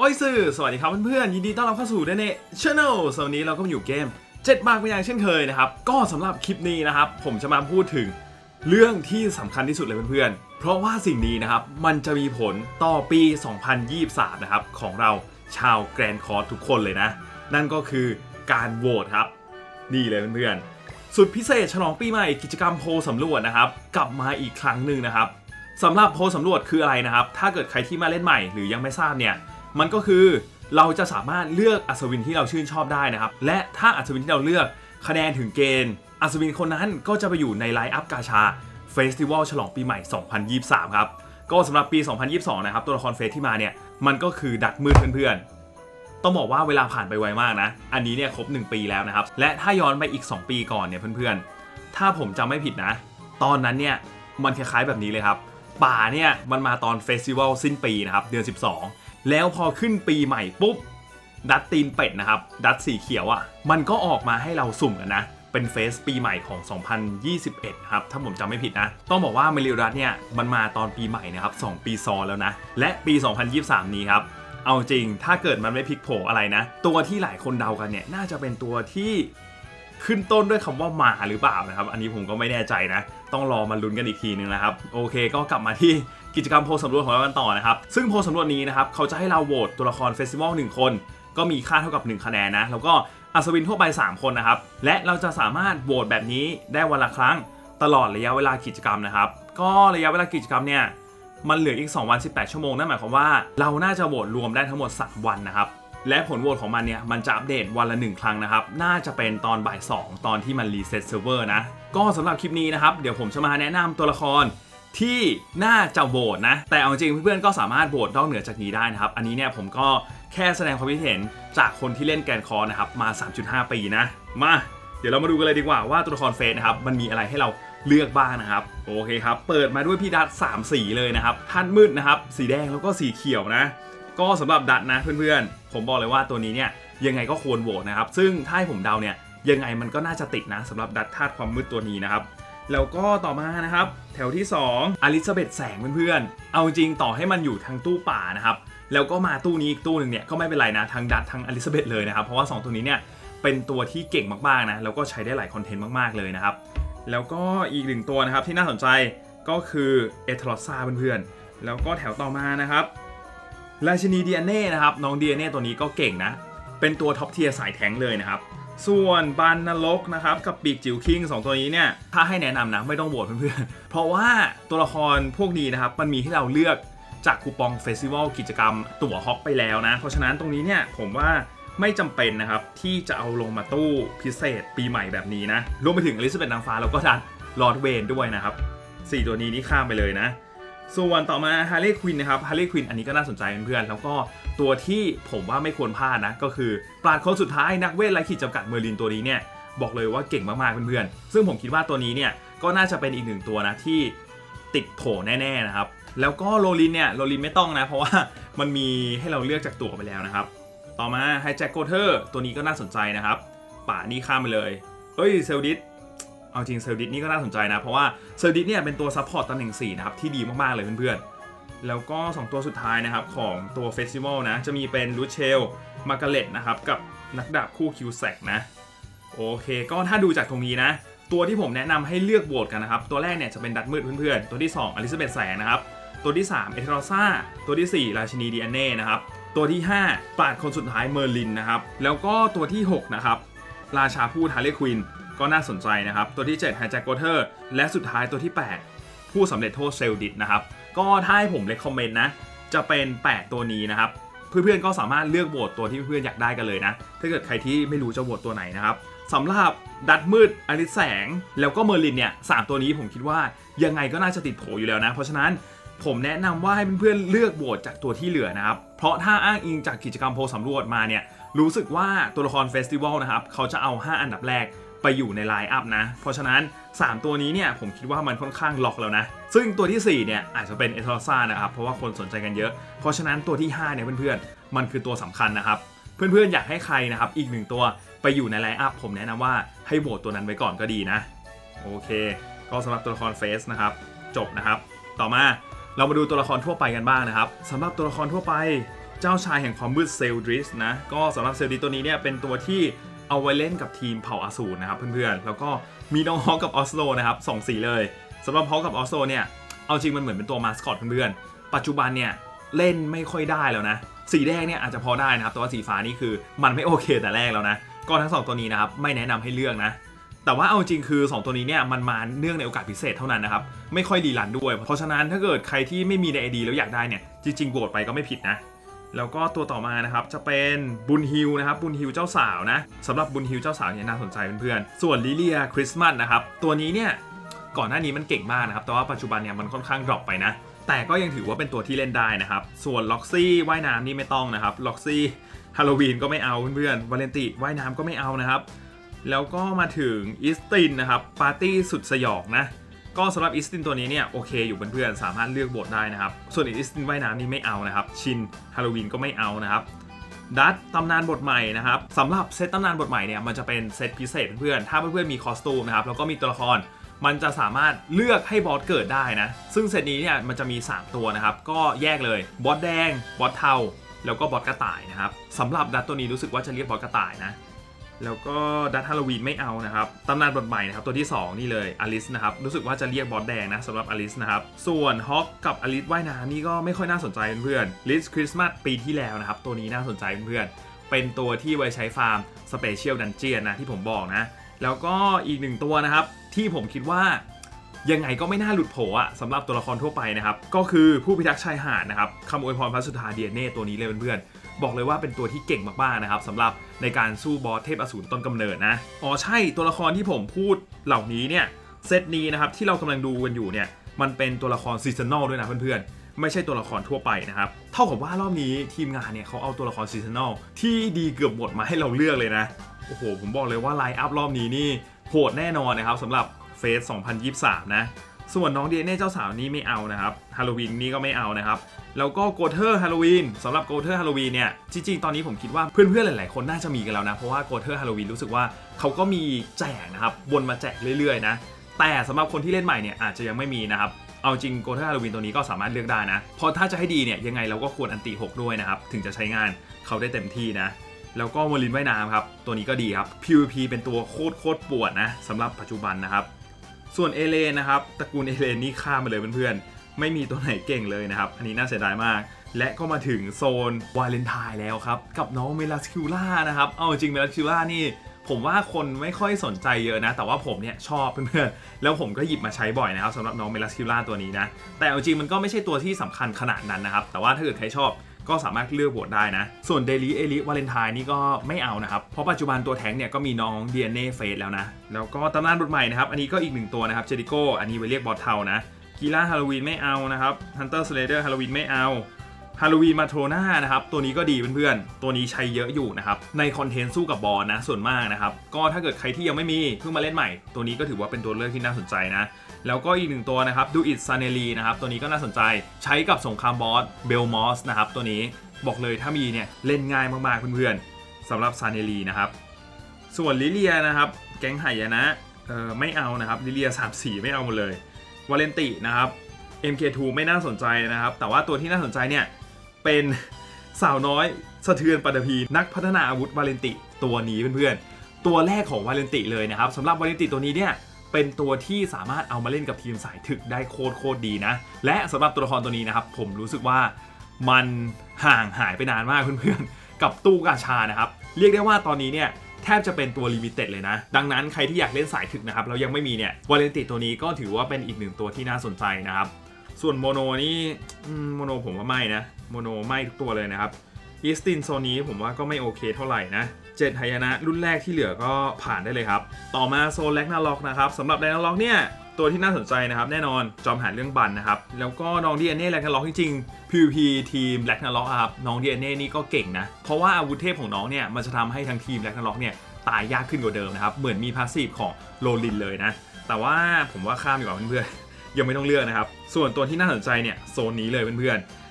โอ้ยสื่อสวัสดีครับเพื่อนๆยินดีต้อนรับเข้าสู่เดเน่ช n แนลสวันนี้เราก็มาอยู่เกมเจ็ดมากเป็นอย่างเช่นเคยนะครับ ก็สำหรับคลิปนี้นะครับ ผมจะมาพูดถึงเรื่องที่สำคัญที่สุดเลยเพื่อนๆ เพราะว่าสิ่งนี้นะครับ มันจะมีผลต่อปี 2023 นะครับ ของเราชาวแกรนด์คอร์ทุกคนเลยนะ นั่นก็คือการโหวตครับ นี่เลยเพื่อนๆ สุดพิเศษฉลองปีใหม่กิจกรรมโพลสำรวจนะครับ กลับมาอีกครั้งหนึ่งนะครับสำหรับโพลสำรวจคืออะไรนะครับ ถ้าเกิดใครที่มาเล่นใหม่หรือยังไม่ทราบเนี่ย มันก็คือเราจะสามารถเลือกอัศวินที่เราชื่นชอบได้นะครับ และถ้าอัศวินที่เราเลือกคะแนนถึงเกณฑ์ อัศวินคนนั้นก็จะไปอยู่ในไลน์อัพกาชาเฟสติวัลฉลองปีใหม่ 2023 ครับ ก็สำหรับปี 2022 นะครับ ตัวละครเฟสที่มาเนี่ย มันก็คือดักมืดเพื่อนๆ ต้องบอกว่าเวลาผ่านไปไวมากนะ อันนี้เนี่ยครบ 1 ปีแล้วนะครับ และถ้าย้อนไปอีก 2 ปีก่อนเนี่ยเพื่อนๆ ถ้าผมจำไม่ผิดนะ ตอนนั้นเนี่ยมันคล้ายๆแบบนี้เลยครับ ป่าเนี่ยมันมาตอนเฟสติวัลสิ้นปีนะครับเดือน 12 แล้วพอขึ้นปีใหม่ปุ๊บ ดัตตีนเป็ดนะครับ ดัตสีเขียวอะ่ะ มันก็ออกมาให้เราสุ่มกันนะ เป็นเฟสปีใหม่ของ 2021 ครับ ถ้าผมจำไม่ผิดนะ ต้องบอกว่าเมลิรัตเนี่ย มันมาตอนปีใหม่นะครับ 2 ปีซ้อนแล้วนะ และปี 2023 นี้ครับเอาจริง ถ้าเกิดมันไม่พลิกโผอะไรนะ ตัวที่หลายคนเดากันเนี่ย น่าจะเป็นตัวที่ขึ้นต้นด้วยคำว่ามาหรือเปล่านะครับ อันนี้ผมก็ไม่แน่ใจนะ ต้องรอมาลุ้นกันอีกทีนึงนะครับ โอเค ก็กลับมาที่ กิจกรรมโพลสำรวจของเรากันต่อนะครับ ซึ่งโพลสำรวจนี้นะครับเขาจะให้เราโหวตตัวละครเฟสติวัล1คน ก็มีค่าเท่ากับ 1 คะแนนนะ แล้วก็อัศวินทั่วไป 3 คนนะครับ และเราจะสามารถโหวตแบบนี้ได้วันละครั้งตลอดระยะเวลากิจกรรมนะครับ ก็ระยะเวลากิจกรรมเนี่ยมันเหลืออีก 2 วัน 18 ชั่วโมง นั่นหมายความว่าเราน่าจะโหวตรวมได้ทั้งหมด 3 วันนะครับ และผลโหวตของมันเนี่ยมันจะอัปเดตวันละ 1 ครั้งนะครับ น่าจะเป็นตอนบ่าย 2 ตอนที่มันรีเซ็ตเซิร์ฟเวอร์นะ ก็สำหรับคลิปนี้นะครับ เดี๋ยวผมจะมาแนะนำตัวละคร ที่น่าจะโหวตนะ แต่เอาจริงเพื่อนๆก็สามารถโหวตนอกเหนือจากนี้ได้นะครับ อันนี้เนี่ยผมก็แค่แสดงความคิดเห็นจากคนที่เล่นแกนคอนะครับมา 3.5 ปีนะ มา เดี๋ยวเรามาดูกันเลยดีกว่าว่าตัวละครเฟสนะครับมันมีอะไรให้เราเลือกบ้างนะครับ โอเคครับ เปิดมาด้วยพี่ดัตสามสีเลยนะครับท่านมืดนะครับ สีแดงแล้วก็สีเขียวนะ ก็สำหรับดัตนะเพื่อนๆ ผมบอกเลยว่าตัวนี้เนี่ยยังไงก็ควรโหวตนะครับ ซึ่งถ้าให้ผมเดาเนี่ยยังไงมันก็น่าจะติดนะสำหรับดัตธาตุความมืดตัวนี้นะครับ แล้วก็ต่อมานะครับ แถวที่ 2อลิซาเบธแสงเพื่อนๆ เอาจริงต่อให้มันอยู่ทางตู้ป่านะครับ แล้วก็มาตู้นี้อีกตู้หนึ่งเนี่ยก็ไม่เป็นไรนะทั้งดัตทั้งอลิซาเบธเลยนะครับ เพราะว่า 2 ตัวนี้เนี่ยเป็นตัวที่เก่งมากๆนะแล้วก็ใช้ได้หลายคอนเทนต์มากๆเลยนะครับ แล้วก็อีกหนึ่งตัวนะครับที่น่าสนใจก็คือเอทรอซ่าเพื่อนๆ แล้วก็แถวต่อมานะครับราชินีเดียเน่นะครับน้องเดียเน่ตัวนี้ก็เก่งนะ เป็นตัวท็อปเทียร์สายแทงเลยนะครับ ส่วนบานนรกนะครับกับปีกจิ๋วคิงสองตัวนี้เนี่ยถ้าให้แนะนำนะไม่ต้องโหวตเพื่อนๆเพราะว่าตัวละครพวกนี้นะครับมันมีให้เราเลือกจากคูปองเฟสติวัลกิจกรรมตั๋วฮอกไปแล้วนะ เพราะฉะนั้นตรงนี้เนี่ยผมว่าไม่จำเป็นนะครับ ที่จะเอาลงมาตู้พิเศษปีใหม่แบบนี้นะรวมไปถึงอลิซาเบธนางฟ้าแล้วก็ดันลอร์ดเวนด้วยนะครับสี่ตัวนี้นี่ข้ามไปเลยนะ ส่วนต่อมาฮาร์เลย์ควินนะครับฮาร์เลย์ควินอันนี้ก็น่าสนใจเพื่อนๆแล้วก็ตัวที่ผมว่าไม่ควรพลาดนะ ก็คือปราดคนสุดท้ายนักเวทไรขีดจำกัดเมอร์ลินตัวนี้เนี่ยบอกเลยว่าเก่งมากๆเพื่อนๆ ซึ่งผมคิดว่าตัวนี้เนี่ยก็น่าจะเป็นอีกหนึ่งตัวนะที่ติดโผแน่ๆนะครับ แล้วก็โรลินเนี่ยโรลินไม่ต้องนะ เพราะว่ามันมีให้เราเลือกจากตัวไปแล้วนะครับ ต่อมาไฮแจ็คโกเทอร์ตัวนี้ก็น่าสนใจนะครับ ป่านี่ข้ามไปเลยเอ้ยเซลดิส เอาจริงเซลดิสนี่ก็น่าสนใจนะ เพราะว่าเซลดิสเนี่ยเป็นตัวซัพพอร์ตตำแหน่ง4นะครับที่ดีมากๆเลยเพื่อนๆ แล้วก็ 2 ตัวสุดท้ายนะครับของตัวเฟสติวัลนะ จะมีเป็นลูเชลมาร์กาเล็ตนะครับกับนักดาบคู่คิวแซกนะ โอเค ก็ถ้าดูจากตรงนี้นะ ตัวที่ผมแนะนำให้เลือกโหวตกันนะครับ ตัวแรกเนี่ยจะเป็นดัตมืดเพื่อนๆ ตัวที่ 2อลิซาเบธแสงนะครับ ตัวที่ 3 เอเทรอซ่าตัวที่ 4 ราชินีดีแอนเน่นะครับตัวที่ 5ปาดคนสุดท้ายเมอร์ลินนะครับแล้วก็ตัวที่6นะครับราชาพูดฮาร์เลควิน ก็น่าสนใจนะครับ ตัวที่7 h ฮแจ็คโกเทอร์และสุดท้ายตัวที่ 8 ผู้สำเร็จโทษเซลดิตนะครับ ก็ถ้าให้ผมเลคคอมเมนต์นะ จะเป็น 8 ตัวนี้นะครับ เพื่อนๆก็สามารถเลือกโหวตตัวที่เพื่อนๆอยากได้กันเลยนะ ถ้าเกิดใครที่ไม่รู้จะโหวตตัวไหนนะครับสำหรับดัดมืดอลิสแสง แล้วก็เมอร์ลินเนี่ยสามตัวนี้ผมคิดว่ายังไงก็น่าจะติดโผอยู่แล้วนะ เพราะฉะนั้นผมแนะนำว่าให้เพื่อนๆเลือกโหวตจากตัวที่เหลือนะครับ เพราะถ้าอ้างอิงจากกิจกรรมโพลสำรวจมาเนี่ย รู้สึกว่าตัวละครเฟสติวัลนะครับ เขาจะเอา 5 อันดับแรก ไปอยู่ในไลน์อัพนะ เพราะฉะนั้น 3 ตัวนี้เนี่ยผมคิดว่ามันค่อนข้างล็อกแล้วนะ ซึ่งตัวทีสี่4 เนี่ยอาจจะเป็นเอทอร์ซ่านะครับ เพราะว่าคนสนใจกันเยอะ เพราะฉะนั้นตัวที่ 5 เนี่ยเพื่อนๆ มันคือตัวสำคัญนะครับ เพื่อนๆ อยากให้ใครนะครับอีกหนึ่งตัวไปอยู่ในไลน์อัพผมแนะนำว่าให้โหวตตัวนั้นไว้ก่อนก็ดีนะ โอเค ก็สำหรับตัวละครเฟสนะครับจบนะครับ ต่อมาเรามาดูตัวละครทั่วไปกันบ้างนะครับสำหรับตัวละครทั่วไป เจ้าชายแห่งความมืดเซลดริสนะก็สำหรับเซลดริสตัวนี้เนี่ยเป็นตัวที่ เอาไว้เล่นกับทีมเผ่าอาสูรนะครับเพื่อนๆ แล้วก็มีน้องฮอกกับออสโลนะครับสองสีเลยสำหรับฮอกกับออสโลเนี่ยเอาจริงมันเหมือนเป็นตัวมาสคอตเพื่อนๆ ปัจจุบันเนี่ยเล่นไม่ค่อยได้แล้วนะ สีแดงเนี่ยอาจจะพอได้นะครับแต่ว่าสีฟ้านี่คือมันไม่โอเคแต่แรกแล้วนะก็ทั้งสองตัวนี้นะครับไม่แนะนำให้เลือกนะแต่ว่าเอาจริงคือ 2 ตัวนี้เนี่ยมันมาเนื่องในโอกาสพิเศษเท่านั้นนะครับไม่ค่อยรีรันด้วย เพราะฉะนั้นถ้าเกิดใครที่ไม่มีใน ID แล้วอยากได้เนี่ยจริงๆโหวตไปก็ไม่ผิดนะ แล้วก็ตัวต่อมานะครับจะเป็นบุญฮิวนะครับบุญฮิวเจ้าสาวนะสำหรับบุญฮิวเจ้าสาวเนี่ยน่าสนใจเพื่อนๆส่วนลิเลียคริสต์มาสนะครับตัวนี้เนี่ยก่อนหน้านี้มันเก่งมากนะครับแต่ว่าปัจจุบันเนี่ยมันค่อนข้างดรอปไปนะแต่ก็ยังถือว่าเป็นตัวที่เล่นได้นะครับ ส่วนล็อกซี่ว่ายน้ำนี่ไม่ต้องนะครับล็อกซี่ฮาโลวีนก็ไม่เอาเพื่อนๆวาเลนติว่ายน้ำก็ไม่เอานะครับ แล้วก็มาถึงอิสตินนะครับปาร์ตี้สุดสยองนะ ก็สำหรับอิสตินตัวนี้เนี่ยโอเคอยู่เพื่อนๆสามารถเลือกบทได้นะครับ ส่วนอิสตินว่ายน้ำนี่ไม่เอานะครับ ชินฮาโลวีนก็ไม่เอานะครับดัตตำนานบทใหม่นะครับสำหรับเซตตำนานบทใหม่เนี่ยมันจะเป็นเซตพิเศษเพื่อนๆถ้าเพื่อนๆมีคอสตูมนะครับแล้วก็มีตัวละครมันจะสามารถเลือกให้บอสเกิดได้นะ ซึ่งเซตนี้เนี่ยมันจะมี 3 ตัวนะครับ ก็แยกเลยบอสแดง บอสเทา แล้วก็บอสกระต่ายนะครับสำหรับดัตตัวนี้รู้สึกว่าจะเรียกบอสกระต่ายนะ แล้วก็ดัตฮาโลวีนไม่เอานะครับตำนานบทใหม่นะครับตัวที่ 2 นี่เลยอลิสนะครับรู้สึกว่าจะเรียกบอสแดงนะสำหรับอลิสนะครับส่วนฮอกกับอลิสว่ายน้ำนี่ก็ไม่ค่อยน่าสนใจเพื่อนลิสคริสต์มาสปีที่แล้วนะครับตัวนี้น่าสนใจเพื่อนเป็นตัวที่ไว้ใช้ฟาร์มสเปเชียลดันเจียนนะที่ผมบอกนะแล้วก็อีกหนึ่งตัวนะครับที่ผมคิดว่า ยังไงก็ไม่น่าหลุดโผอะสำหรับตัวละครทั่วไปนะครับ ก็คือผู้พิทักษ์ชายหาดนะครับคำอวยพรพระสุธาเดียเน่ตัวนี้เลยเพื่อนๆ บอกเลยว่าเป็นตัวที่เก่งมากๆนะครับสำหรับในการสู้บอสเทพอสูรต้นกำเนิดนะ อ๋อใช่ตัวละครที่ผมพูดเหล่านี้เนี่ยเซตนี้นะครับที่เรากำลังดูกันอยู่เนี่ยมันเป็นตัวละครซีซันอลด้วยนะเพื่อนๆ ไม่ใช่ตัวละครทั่วไปนะครับ เท่ากับว่ารอบนี้ทีมงานเนี่ยเขาเอาตัวละครซีซันอลที่ดีเกือบหมดมาให้เราเลือกเลยนะ โอ้โห ผมบอกเลยว่าไลน์อัพรอบนี้นี่โหดแน่นอนนะครับสำหรับ เฟส2023 นะ ส่วนน้องเดียเน่เจ้าสาวนี่ไม่เอานะครับฮาโลวีนนี่ก็ไม่เอานะครับ แล้วก็โกเทอร์ฮาโลวีนสำหรับโกเทอร์ฮาโลวีนเนี่ย จริงๆ ตอนนี้ผมคิดว่าเพื่อนๆ หลายๆ คนน่าจะมีกันแล้วนะ เพราะว่าโกเทอร์ฮาโลวีนรู้สึกว่าเขาก็มีแจกนะครับวนมาแจกเรื่อยๆนะ แต่สำหรับคนที่เล่นใหม่เนี่ยอาจจะยังไม่มีนะครับเอาจริงโกเทอร์ฮาโลวีนตัวนี้ก็สามารถเลือกได้นะพราะถ้าจะให้ดีเนี่ยยังไงเราก็ควรอันติ6ด้วยนะครับถึงจะใช้งานเขาได้เต็มที่นะแล้วก็วอลินว่ายน้ำครับ ตัวนี้ก็ดีครับ PVP เป็นตัวโคตรโคตรปวดนะสำหรับปัจจุบันนะครับ ส่วนเอเลนนะครับตระกูลเอเลนนี่ข้ามไปเลยเพื่อนๆ ไม่มีตัวไหนเก่งเลยนะครับ อันนี้น่าเสียดายมาก และก็มาถึงโซนวาเลนไทน์แล้วครับ กับน้องเมลาสคิวล่านะครับ เอาจริงเมลาสคิวล่านี่ ผมว่าคนไม่ค่อยสนใจเยอะนะ แต่ว่าผมเนี่ยชอบเพื่อนๆ แล้วผมก็หยิบมาใช้บ่อยนะครับสำหรับน้องเมลาสคิวล่าตัวนี้นะ แต่เอาจริงมันก็ไม่ใช่ตัวที่สำคัญขนาดนั้นนะครับ แต่ว่าถ้าเกิดใครชอบ ก็สามารถเลือกโหวตได้นะ ส่วนเดลี่เอลิวาเลนไทน์นี่ก็ไม่เอานะครับ เพราะปัจจุบันตัวแท้งเนี่ยก็มีน้องเดียเน่เฟสแล้วนะ แล้วก็ตำนานบทใหม่นะครับ อันนี้ก็อีกหนึ่งตัวนะครับเจดิโกอันนี้ไว้เรียกบอสเทานะกีล่าฮาโลวีนไม่เอานะครับฮันเตอร์สเลเดอร์ฮาโลวีนไม่เอา ฮาโลวีนมาโทน่านะครับ ตัวนี้ก็ดีเพื่อนๆ ตัวนี้ใช้เยอะอยู่นะครับ ในคอนเทนต์สู้กับบอสนะ ส่วนมากนะครับ ก็ถ้าเกิดใครที่ยังไม่มีเพิ่งมาเล่นใหม่ ตัวนี้ก็ถือว่าเป็นตัวเลือกที่น่าสนใจนะ แล้วก็อีกหนึ่งตัวนะครับดูอิ z ซานเนลีนะครับ ตัวนี้ก็น่าสนใจ ใช้กับสงครามบอสเบลมอสนะครับ ตัวนี้บอกเลยถ้ามีเนี่ยเล่นง่ายมากๆเพื่อนๆสำหรับซานเนลีนะครับ ส่วนลิเลียนะครับ แก๊งไหยนะเออไม่เอานะครับลิเลีย3สีไม่เอาหมดเลยวาเลนตินะครับ MK2 ไม่น่าสนใจนะครับ แต่ว่าตัวที่น่าสนใจเนี่ย เป็นสาวน้อยสะเทือนปัตตภีนักพัฒนาอาวุธวาเลนติตัวนี้เพื่อนๆ ตัวแรกของวาเลนติเลยนะครับสำหรับวาเลนติตัวนี้เนี่ยเป็นตัวที่สามารถเอามาเล่นกับทีมสายถึกได้โคตรโคตรดีนะ และสำหรับตัวละครตัวนี้นะครับ ผมรู้สึกว่ามันห่างหายไปนานมากเพื่อนๆ กับตู้กาชานะครับ เรียกได้ว่าตอนนี้เนี่ยแทบจะเป็นตัวลิมิเต็ดเลยนะ ดังนั้นใครที่อยากเล่นสายถึกนะครับแล้วยังไม่มีเนี่ยวาเลนติตัวนี้ก็ถือว่าเป็นอีกหนึ่งตัวที่น่าสนใจนะครับ ส่วนโมโนนี่โมโนผมว่าไม่นะ โมโนไม่ทุกตัวเลยนะครับอีสตินโซนนี้ผมว่าก็ไม่โอเคเท่าไหร่นะเจ็ดไหยนะรุ่นแรกที่เหลือก็ผ่านได้เลยครับ ต่อมาโซนแลกนาล็อกนะครับสำหรับแลกนาล็อกเนี่ยตัวที่น่าสนใจนะครับแน่นอนจอมหาเรื่องบันนะครับ แล้วก็น้องดีเอเน่แลกนาล็อกจริงๆ PVP ทีมแลกนาล็อกครับน้องดีเอเน่นี่ก็เก่งนะ เพราะว่าอาวุธเทพของน้องเนี่ยมันจะทำให้ทั้งทีมแลกนาล็อกเนี่ยตายยากขึ้นกว่าเดิมนะครับเหมือนมีพาสซีฟของโลลินเลยนะ แต่ว่าผมว่าข้ามดีกว่าเพื่อนๆยังไม่ต้องเลือกนะครับส่วนตัวที่น่าสนใจเนี่ยโซนนี้เลยเพื่อนๆ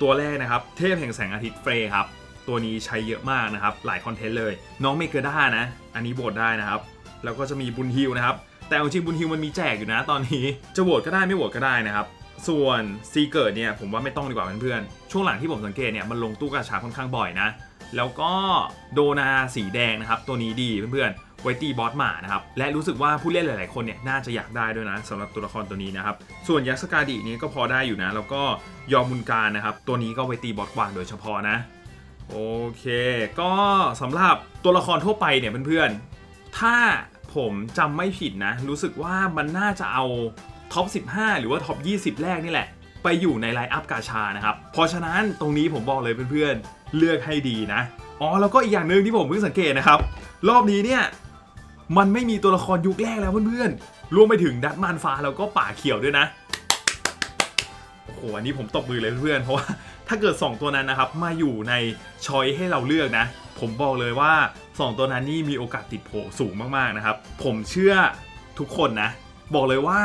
ตัวแรกนะครับ เทพแห่งแสงอาทิตย์เฟรครับ ตัวนี้ใช้เยอะมากนะครับ หลายคอนเทนต์เลย น้องเมเกอร์ด้านะ อันนี้โหวตได้นะครับ แล้วก็จะมีบุญฮิวนะครับ แต่จริงบุญฮิวมันมีแจกอยู่นะตอนนี้ จะโหวตก็ได้ไม่โหวตก็ได้นะครับ ส่วนซีเกิดเนี่ยผมว่าไม่ต้องดีกว่าเพื่อนๆ ช่วงหลังที่ผมสังเกตเนี่ยมันลงตู้กาชาค่อนข้างบ่อยนะ แล้วก็โดนาสีแดงนะครับ ตัวนี้ดีเพื่อนๆ ไวตี้บอสหมานะครับ และรู้สึกว่าผู้เล่นหลายๆคนเนี่ยน่าจะอยากได้ด้วยนะสำหรับตัวละครตัวนี้นะครับ ส่วนยักษ์สกาดินี้ก็พอได้อยู่นะ แล้วก็ยอมมุนการนะครับ ตัวนี้ก็ไวตี้บอสกวางโดยเฉพาะนะ โอเค ก็สำหรับตัวละครทั่วไปเนี่ยเพื่อนๆ ถ้าผมจำไม่ผิดนะ รู้สึกว่ามันน่าจะเอาท็อป 15 หรือว่าท็อป 20 แรกนี่แหละไปอยู่ในไลน์อัพกาชานะครับ เพราะฉะนั้นตรงนี้ผมบอกเลยเพื่อนๆ เลือกให้ดีนะ อ๋อ แล้วก็อีกอย่างหนึ่งที่ผมเพิ่งสังเกตนะครับ รอบนี้เนี่ย มันไม่มีตัวละครยุคแรกแล้วเพื่อนๆ รวมไปถึงดัตมานฟ้าแล้วก็ป่าเขียวด้วยนะ โอ้โห อันนี้ผมตบมือเลยเพื่อนเพราะว่าถ้าเกิด 2 ตัวนั้นนะครับมาอยู่ในชอยให้เราเลือกนะ ผมบอกเลยว่า 2 ตัวนั้นนี่มีโอกาสติดโผสูงมากๆนะครับ ผมเชื่อทุกคนนะ บอกเลยว่า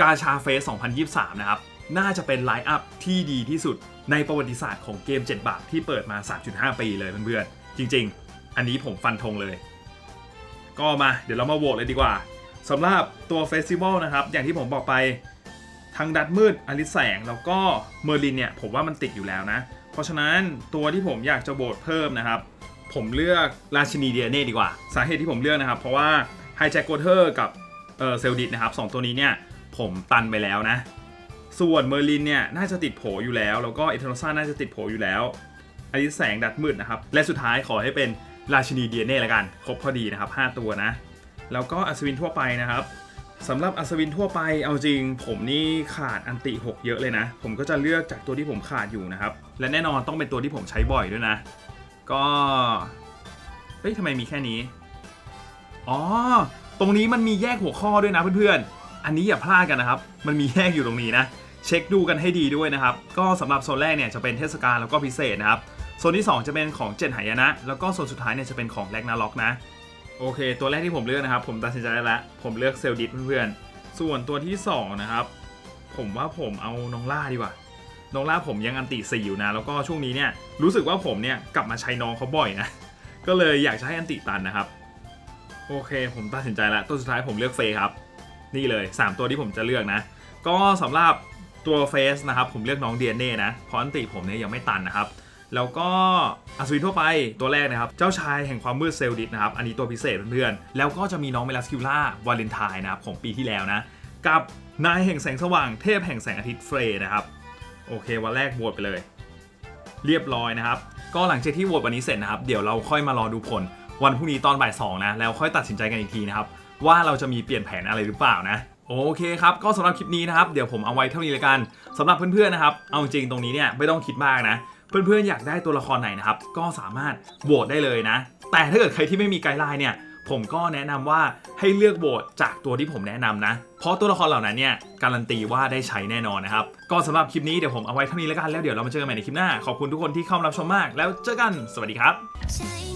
กาชาเฟส 2023 นะครับ น่าจะเป็นไลน์อัพที่ดีที่สุดในประวัติศาสตร์ของเกม 7 บาทที่เปิดมา 3.5 ปีเลยเพื่อนๆ จริง ๆ อันนี้ผมฟันธงเลย ก็มาเดี๋ยวเรามาโหวตเลยดีกว่าสำหรับตัวเฟสติวัลนะครับ อย่างที่ผมบอกไปทั้งดัดมืดอลิสแสงแล้วก็เมอร์ลินเนี่ยผมว่ามันติดอยู่แล้วนะ เพราะฉะนั้นตัวที่ผมอยากจะโหวตเพิ่มนะครับ ผมเลือกราชินีเดียเน่ดีกว่า สาเหตุที่ผมเลือกนะครับ เพราะว่าไฮแจ็คโกเทอร์กับเซลดิตนะครับสองตัวนี้เนี่ยผมตันไปแล้วนะ ส่วนเมอร์ลินเนี่ยน่าจะติดโผอยู่แล้ว แล้วก็เอเทอซ่าน่าจะติดโผอยู่แล้วอลิสแสงดัดมืดนะครับ และสุดท้ายขอให้เป็น ราชินีเดียเน่ละกัน ครบพอดีนะครับห้าตัวนะ แล้วก็อัศวินทั่วไปนะครับสำหรับอัศวินทั่วไปเอาจริง ผมนี่ขาดอันติ 6 เยอะเลยนะ ผมก็จะเลือกจากตัวที่ผมขาดอยู่นะครับ และแน่นอนต้องเป็นตัวที่ผมใช้บ่อยด้วยนะ ก็เฮ้ยทำไมมีแค่นี้ อ๋อ ตรงนี้มันมีแยกหัวข้อด้วยนะเพื่อนๆ อันนี้อย่าพลาดกันนะครับ มันมีแยกอยู่ตรงนี้นะ เช็คดูกันให้ดีด้วยนะครับ ก็สำหรับโซนแรกเนี่ยจะเป็นเทศกาลแล้วก็พิเศษนะครับ โซนที่ 2 จะเป็นของเจ็ดหายนะ แล้วก็โซนสุดท้ายเนี่ยจะเป็นของแลกนาล็อกนะโอเค ตัวแรกที่ผมเลือกนะครับ ผมตัดสินใจแล้ว ผมเลือกเซลดิสเพื่อนๆส่วนตัวที่ 2 นะครับ ผมว่าผมเอาน้องล่าดีกว่าน้องล่าผมยังอันติสี่อยู่นะ แล้วก็ช่วงนี้เนี่ยรู้สึกว่าผมเนี่ยกลับมาใช้น้องเขาบ่อยนะ ก็เลยอยากจะให้อันติตันนะครับ โอเค ผมตัดสินใจแล้ว ตัวสุดท้ายผมเลือกเฟย์ครับ นี่เลย 3 ตัวที่ผมจะเลือกนะ ก็สำหรับตัวเฟสนะครับ ผมเลือกน้องเดียเน่นะเพราะอันติผมเนี่ยยังไม่ตันนะครับ แล้วก็อัศวินทั่วไปตัวแรกนะครับ เจ้าชายแห่งความมืดเซลดิสนะครับ อันนี้ตัวพิเศษเพื่อนๆ แล้วก็จะมีน้องเมลัสคิวล่าวาเลนไทน์นะครับ ของปีที่แล้วนะ กับนายแห่งแสงสว่างเทพแห่งแสงอาทิตย์เฟรย์นะครับ โอเค วันแรกโหวตไปเลย เรียบร้อยนะครับ ก็หลังจากที่โหวตวันนี้เสร็จนะครับ เดี๋ยวเราค่อยมารอดูผล วันพรุ่งนี้ตอนบ่ายสองนะ แล้วค่อยตัดสินใจกันอีกทีนะครับ ว่าเราจะมีเปลี่ยนแผนอะไรหรือเปล่านะโอเคครับ ก็สำหรับคลิปนี้นะครับ เดี๋ยวผมเอาไว้เท่านี้เลยกันสำหรับเพื่อนๆนะครับ เอาจริงตรงนี้เนี่ยไม่ต้องคิดมากนะ เพื่อนๆอยากได้ตัวละครไหนนะครับ ก็สามารถโหวตได้เลยนะ แต่ถ้าเกิดใครที่ไม่มีไกด์ไลน์เนี่ยผมก็แนะนำว่าให้เลือกโหวตจากตัวที่ผมแนะนำนะ เพราะตัวละครเหล่านั้นเนี่ยการันตีว่าได้ใช้แน่นอนนะครับ ก็สำหรับคลิปนี้เดี๋ยวผมเอาไว้เท่านี้แล้วกันแล้วเดี๋ยวเรามาเจอกันใหม่ในคลิปหน้า ขอบคุณทุกคนที่เข้ามารับชมมาก แล้วเจอกัน สวัสดีครับ